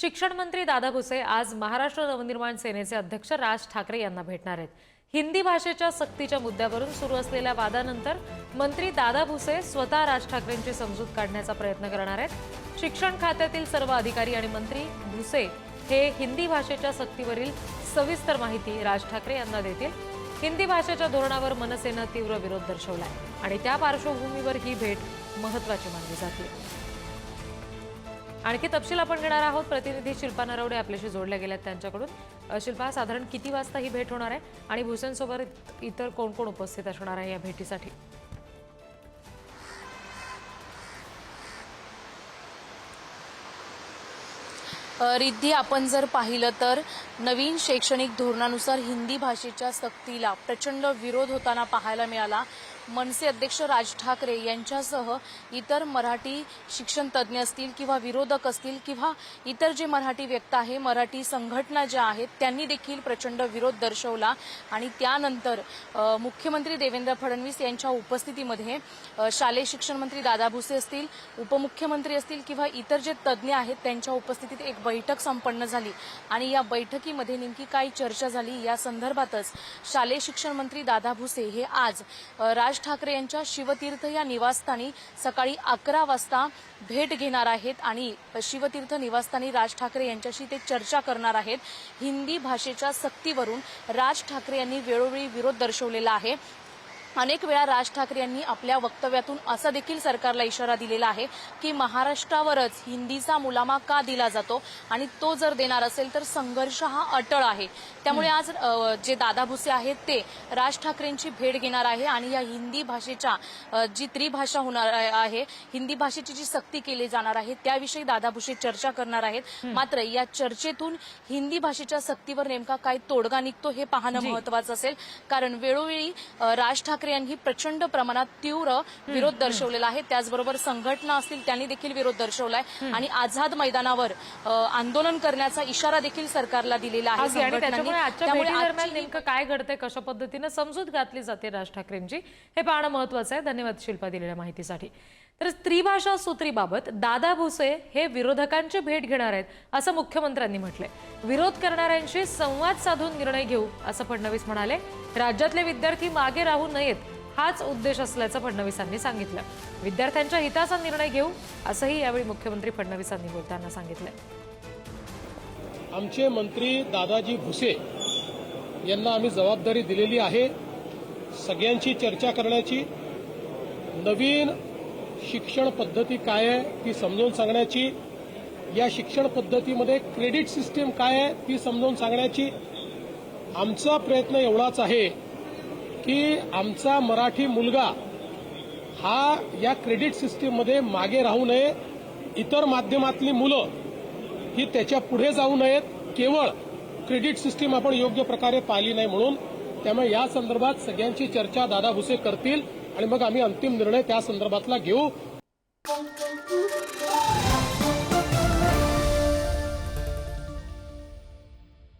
शिक्षण मंत्री दादा भुसे आज महाराष्ट्र नवनिर्माण सेनेचे अध्यक्ष राज ठाकरे यांना भेटणार आहेत. हिंदी भाषेच्या सक्तीच्या मुद्द्यावरून सुरू असलेल्या वादानंतर मंत्री दादा भुसे स्वतः राज ठाकरेंची समजूत काढण्याचा प्रयत्न करणार आहेत. शिक्षण खात्यातील सर्व अधिकारी आणि मंत्री भुसे हे हिंदी भाषेच्या सक्तीवरील सविस्तर माहिती राज ठाकरे यांना देतील. हिंदी भाषेच्या धोरणावर मनसेनं तीव्र विरोध दर्शवलाय आणि त्या पार्श्वभूमीवर ही भेट महत्वाची मानली जाते. आणखी तपशील आपण घेणार आहोत. प्रतिनिधी शिल्पा नरवडे आपल्याशी जोडल्या गेल्यात त्यांच्याकडून. शिल्पा साधारण किती वाजता ही भेट होणार आहे? आणि भूषण सोबत इतर कोण कोण उपस्थित असणार आहे या भेटीसाठी? रिद्धी आपण जर पाहिलं तर नवीन शैक्षणिक धोरणानुसार हिंदी भाषेच्या सक्तीला प्रचंड विरोध होताना पाहायला मिळाला. मनसे अध्यक्ष राज ठाकरे यांच्यासह इतर मराठी शिक्षण तज्ज्ञ असतील किंवा विरोधक असतील किंवा इतर जे मराठी व्यक्त आहे मराठी संघटना ज्या आहेत त्यांनी देखील प्रचंड विरोध दर्शवला. आणि त्यानंतर मुख्यमंत्री देवेंद्र फडणवीस यांच्या उपस्थितीमध्ये शालेय शिक्षण मंत्री दादा भुसे असतील उपमुख्यमंत्री असतील किंवा इतर जे तज्ज्ञ आहेत त्यांच्या उपस्थितीत एक बैठक संपन्न झाली. आणि या बैठकीमध्ये नेमकी काय चर्चा झाली या संदर्भातच शालेय शिक्षण मंत्री दादा भुसे हे आज राज राज ठाकरे यांच्या शिवतीर्थ या निवासस्थानी सकाळी अकरा वाजता भेट घेणार आहेत आणि शिवतीर्थ निवासस्थानी राज ठाकरे यांच्याशी ते चर्चा करणार आहेत. हिंदी भाषेच्या सक्तीवरून राज ठाकरे यांनी वेळोवेळी विरोध दर्शवलेला आहे. अनेक वेळा राज ठाकरे यांनी आपल्या वक्तव्यातून असा देखील सरकारला इशारा दिलेला आहे की महाराष्ट्रावरच हिंदीचा मुलामा का दिला जातो आणि तो जर देणार असेल तर संघर्ष हा अटळ आहे. त्यामुळे आज जे दादा भुसे आहेत ते राज ठाकरेंची भेट घेणार आहे आणि या हिंदी भाषेच्या जी त्रिभाषा होणार आहे हिंदी भाषेची जी सक्ती केली जाणार आहे त्याविषयी दादा भुसे चर्चा करणार आहेत. मात्र या चर्चेतून हिंदी भाषेच्या सक्तीवर नेमका काय तोडगा निघतो हे पाहणं. महत्वाचं असेल. कारण वेळोवेळी राज ठाकरे यांनी प्रचंड प्रमाणात तीव्र विरोध दर्शवलेला आहे. त्याचबरोबर संघटना असतील त्यांनी देखील विरोध दर्शवलाय. आणि आझाद मैदानावर आंदोलन करण्याचा इशारा देखील सरकारला दिलेला आहे त्यामुळे नेमकं काय घडतंय कशा पद्धतीनं समजूत घातली जाते राज ठाकरेंची हे पाहणं महत्वाचं आहे. धन्यवाद शिल्पा दिलेल्या माहितीसाठी. तर स्त्रीभाषा सूत्रीबाबत दादा भुसे हे विरोधकांची भेट घेणार आहेत असं मुख्यमंत्र्यांनी म्हटलंय. विरोध करणाऱ्यांशी संवाद साधून निर्णय घेऊ असं फडणवीस म्हणाले. राज्यातले विद्यार्थी मागे राहू नयेत हाच उद्देश असल्याचं फडणवीसांनी सांगितलं. विद्यार्थ्यांच्या हिताचा निर्णय घेऊ असंही यावेळी मुख्यमंत्री फडणवीसांनी बोलताना सांगितलं आमचे मंत्री दादाजी भुसे यांना आम्ही जबाबदारी दिलेली आहे. सगळ्यांची चर्चा करण्याची नवीन शिक्षण पद्धती काय आहे ती समजावून सांगण्याची या शिक्षण पद्धतीमध्ये क्रेडिट सिस्टीम काय आहे ती समजावून सांगण्याची आमचा प्रयत्न एवढाच आहे की आमचा मराठी मुलगा हा या क्रेडिट सिस्टीममध्ये मागे राहू नये. इतर माध्यमातली मुलं ही त्याच्या पुढे जाऊ नयेत. केवळ क्रेडिट सिस्टीम आपण योग्य प्रकारे पाहिली नाही म्हणून. त्यामुळे या संदर्भात सगळ्यांची चर्चा दादा भुसे करतील. आणि मग आम्ही अंतिम निर्णय त्या संदर्भातला घेऊ.